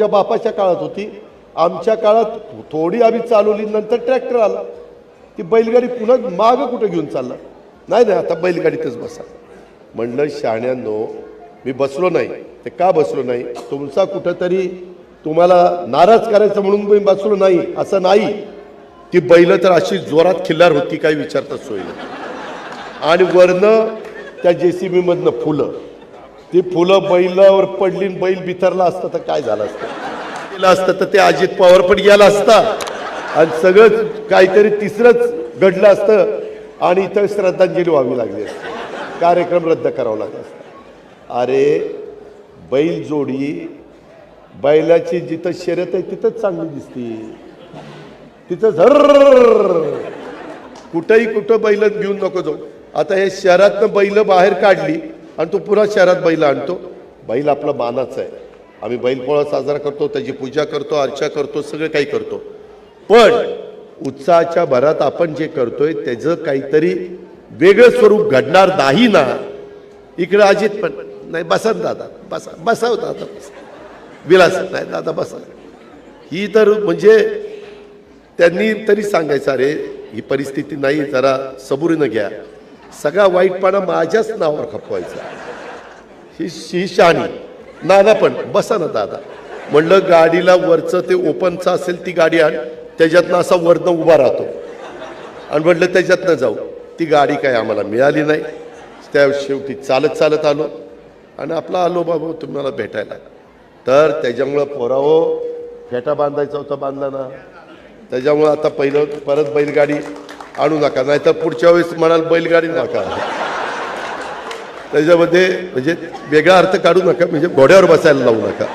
तुझ्या बापाच्या काळात होती. आमच्या काळात थोडी आम्ही चालवली नंतर ट्रॅक्टर आला. ती बैलगाडी पुन्हा मागं कुठं घेऊन चालला? नाही नाही आता बैलगाडीतच बसा. म्हणलं शहाण्यांनो मी बसलो नाही. ते का बसलो नाही? तुमचा कुठंतरी तुम्हाला नाराज करायचं म्हणून मी बसलो नाही. असं नाही. ती बैल तर अशी जोरात खिल्लार होती काय विचारताच सोयी नाही. आणि वरनं त्या जे सी बीमधनं फुलं. ती फुलं बैलावर पडली बैल बिथरला असतं तर काय झालं असतं? केलं असतं तर ते अजित पवार पण गेला असता. आणि सगळं काहीतरी तिसरंच घडलं असतं आणि इथं श्रद्धांजली व्हावी लागली असते. कार्यक्रम रद्द करावा लागला असता. अरे बैल जोडी बैलाची जिथं शर्यत आहे तिथंच चांगली दिसते. तिथं झर. कुठंही कुठं बैल घेऊन नको जाऊ. आता हे शहरातनं बैल बाहेर काढली आणि तो पुन्हा शहरात बैल आणतो. बैल आपला मानाचा आहे. आम्ही बैलपोळा साजरा करतो त्याची पूजा करतो अर्चा करतो सगळं काही करतो. पण उत्साहाच्या भरात आपण जे करतोय त्याचं काहीतरी वेगळं स्वरूप घडणार नाही ना. इकडं अजित पण नाही बसा दादा बसा बसाव हो दादा बसा. विलास नाही दादा बसा. ही तर म्हणजे त्यांनी तरी सांगायचं अरे ही परिस्थिती नाही जरा सबुरीनं घ्या. सगळा वाईटपणा माझ्याच नावावर खपवायचा. ही ही शाणी नाना पण बसा ना दादा. म्हणलं गाडीला वरचं ते ओपनचं असेल ती गाडी आण त्याच्यातनं असा वरनं उभा राहतो. आणि म्हटलं त्याच्यातनं जाऊ. ती गाडी काय आम्हाला मिळाली नाही. त्या शेवटी चालत चालत आलो. आणि आपला आलो बाबा तुम्हाला भेटायला. तर त्याच्यामुळं पोरावो फेटा बांधायचा होता बांधला ना. त्याच्यामुळं आता पहिलं परत बैलगाडी. आणू नका नाहीतर पुढच्या वेळेस म्हणाल बैलगाडी नका. त्याच्यामध्ये म्हणजे वेगळा अर्थ काढू नका म्हणजे घोड्यावर बसायला लावू नका.